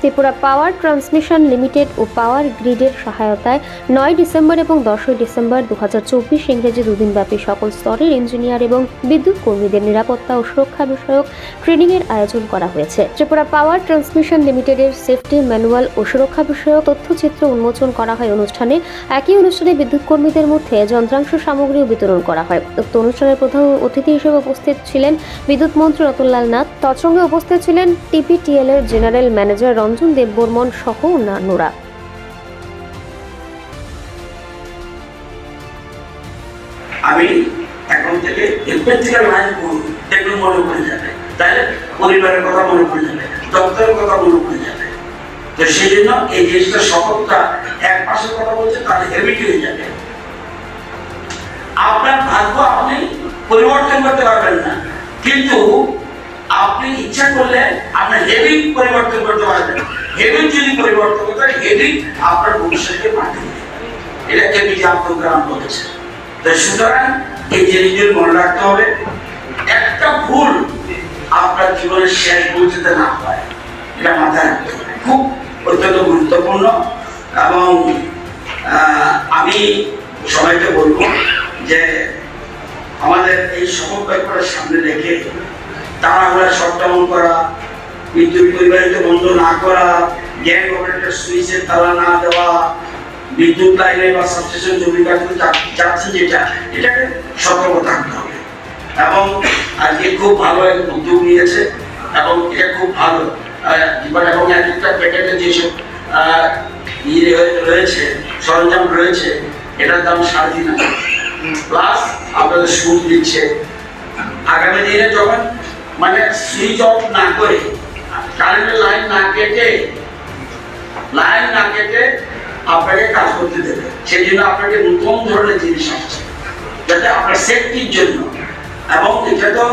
Tripura power transmission limited ও power গ্রিডের সহায়তায় নয় ডিসেম্বর এবং দশই ডিসেম্বর দু হাজার চব্বিশ ইংরেজি দুদিনব্যাপী সকল স্তরের ইঞ্জিনিয়ার এবং বিদ্যুৎ কর্মীদের নিরাপত্তা ও সুরক্ষা বিষয়ক ট্রেনিংয়ের আয়োজন করা হয়েছে। ত্রিপুরা পাওয়ার ট্রান্সমিশন লিমিটেডের সেফটি ম্যানুয়াল ও সুরক্ষা বিষয়ক তথ্যচিত্র উন্মোচন করা হয় অনুষ্ঠানে। একই অনুষ্ঠানে বিদ্যুৎ কর্মীদের মধ্যে যন্ত্রাংশ সামগ্রীও বিতরণ করা হয়। উক্ত অনুষ্ঠানের প্রধান অতিথি হিসেবে উপস্থিত ছিলেন বিদ্যুৎ মন্ত্রী রতনলাল নাথ। তৎসঙ্গে উপস্থিত ছিলেন টিপিটিএল এর জেনারেল ম্যানেজার রঞ্জন দেববর্মন সহ অন্যান্যরা। আমি এখন থেকে এরপর থেকে এগুলো মনে পড়ে যাবে। তাহলে পরিবারের কথা মনে পড়ে যাবে কথা মনে পড়ে যাবে। তো সেই জন্য এই জিনিসটা শপথটা এক পাশের কথা বলছে তাহলে হেভি হয়ে যাবে। আপনার ভাগ্য আপনি পরিবর্তন করতে পারবেন না। কিন্তু আপনি ইচ্ছা করলে আপনার হেভি পরিবর্তন করতে পারবেন। হেভি যদি পরিবর্তন করতে পারেন হেভি আপনার ভবিষ্যৎকে পাঠিয়ে দেবে। এটা এপিজে আব্দুল কালাম বলেছে। তো সুতরাং এই জিনিসগুলো মনে রাখতে হবে, একটা ভুল আপনার জীবনের শেষ বুঝতে না হয়, এটা মাথায় রাখতে হবে। খুব অত্যন্ত গুরুত্বপূর্ণ এবং আমি সবাইকে বলব যে আমাদের এই ব্যাপারের সামনে রেখে তাড়াহুড়া শটডাউন করা বিদ্যুৎ পরিবাহিত বন্ধ না করা গ্যাং অপারেটর সুইচের তালা না দেওয়া বিদ্যুৎ লাইনে বা সাবস্টেশন জমি কাটতে যাচ্ছে যেটা এটাকে সতর্ক থাকতে হবে। এবং আজকে খুব ভালো এক উদ্যোগ নিয়েছে এবং এটা খুব ভালো এবং এক একটা প্যাকেটে যেসব ইয়ে রয়েছে সরঞ্জাম রয়েছে এটার দাম সাড়ে তিন হাজার। প্লাস আপনাদের সুদ দিচ্ছে। আগামী দিনে যখন মানে সুইচ অফ না করে কারেন্টের লাইন না কেটে লাইন না কেটে আপনাকে কাজ করতে দেবে। সেই জন্য আপনাকে নতুন ধরনের জিনিস আসছে যাতে আপনার সেফটির জন্য। এবং এটা তো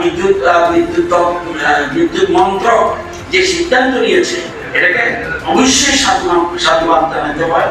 বিদ্যুৎ বিদ্যুৎ বিদ্যুৎ মন্ত্রক যে সিদ্ধান্ত নিয়েছে, এটাকে অবশ্যই সাধুবাদ সাধুবাদ জানাতে হয়।